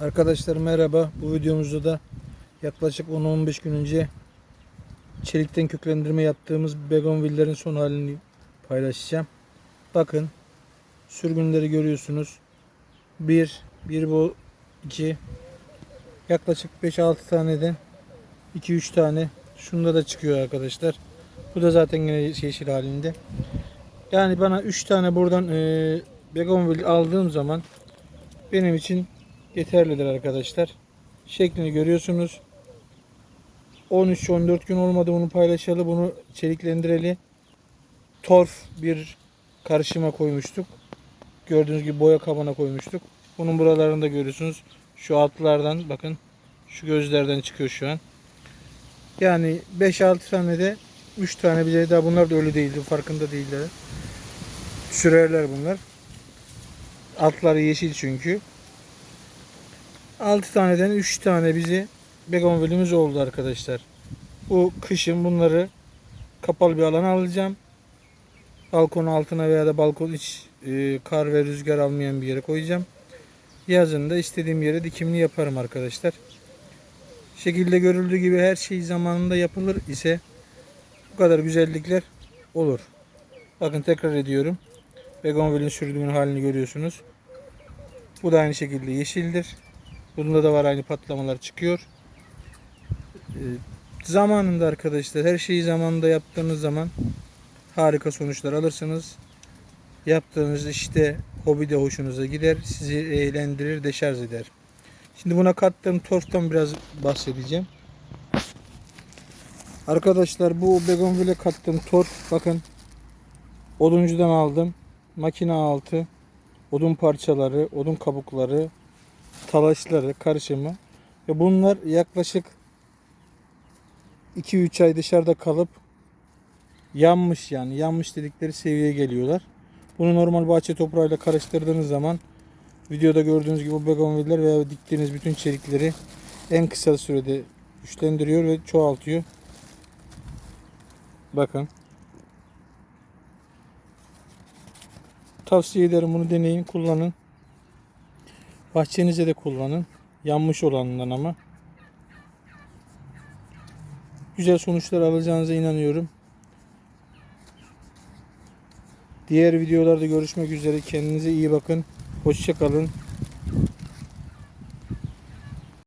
Arkadaşlar merhaba. Bu videomuzda da yaklaşık 10-15 gün önce çelikten köklendirme yaptığımız begonvillerin son halini paylaşacağım. Bakın sürgünleri görüyorsunuz. 1, 1 bu 2 yaklaşık 5-6 taneden 2-3 tane şunda da çıkıyor arkadaşlar. Bu da zaten yine yeşil halinde. Yani bana 3 tane buradan e, begonvil aldığım zaman benim için yeterlidir arkadaşlar. Şeklini görüyorsunuz. 13-14 gün olmadı bunu paylaşalı. Bunu çeliklendireli torf bir karışıma koymuştuk. Gördüğünüz gibi boya kabına koymuştuk. Bunun buralarında görüyorsunuz. Şu altlardan bakın. Şu gözlerden çıkıyor şu an. Yani 5-6 tane de 3 tane bile daha bunlar da öyle değildi. Farkında değiller. Sürerler bunlar. Altları yeşil çünkü. 6 taneden 3 tane bizi begonvilimiz oldu arkadaşlar. Bu kışın bunları kapalı bir alana alacağım. Balkon altına veya da balkon iç e, kar ve rüzgar almayan bir yere koyacağım. Yazın da istediğim yere dikimini yaparım arkadaşlar. Şekilde görüldüğü gibi her şey zamanında yapılır ise bu kadar güzellikler olur. Bakın tekrar ediyorum. Begonvilin sürdüğünün halini görüyorsunuz. Bu da aynı şekilde yeşildir. Bunda da var aynı patlamalar çıkıyor. Ee, zamanında arkadaşlar her şeyi zamanında yaptığınız zaman harika sonuçlar alırsınız. Yaptığınız işte hobi de hoşunuza gider. Sizi eğlendirir, deşarj eder. Şimdi buna kattığım torftan biraz bahsedeceğim. Arkadaşlar bu begonville kattığım torf bakın oduncudan aldım. Makine altı odun parçaları, odun kabukları, talaşları karışımı ve bunlar yaklaşık 2-3 ay dışarıda kalıp yanmış yani yanmış dedikleri seviyeye geliyorlar. Bunu normal bahçe toprağıyla karıştırdığınız zaman videoda gördüğünüz gibi begonviller veya diktiğiniz bütün çelikleri en kısa sürede güçlendiriyor ve çoğaltıyor. Bakın. Tavsiye ederim bunu deneyin, kullanın. Bahçenize de kullanın. Yanmış olanından ama. Güzel sonuçlar alacağınıza inanıyorum. Diğer videolarda görüşmek üzere. Kendinize iyi bakın. Hoşça kalın.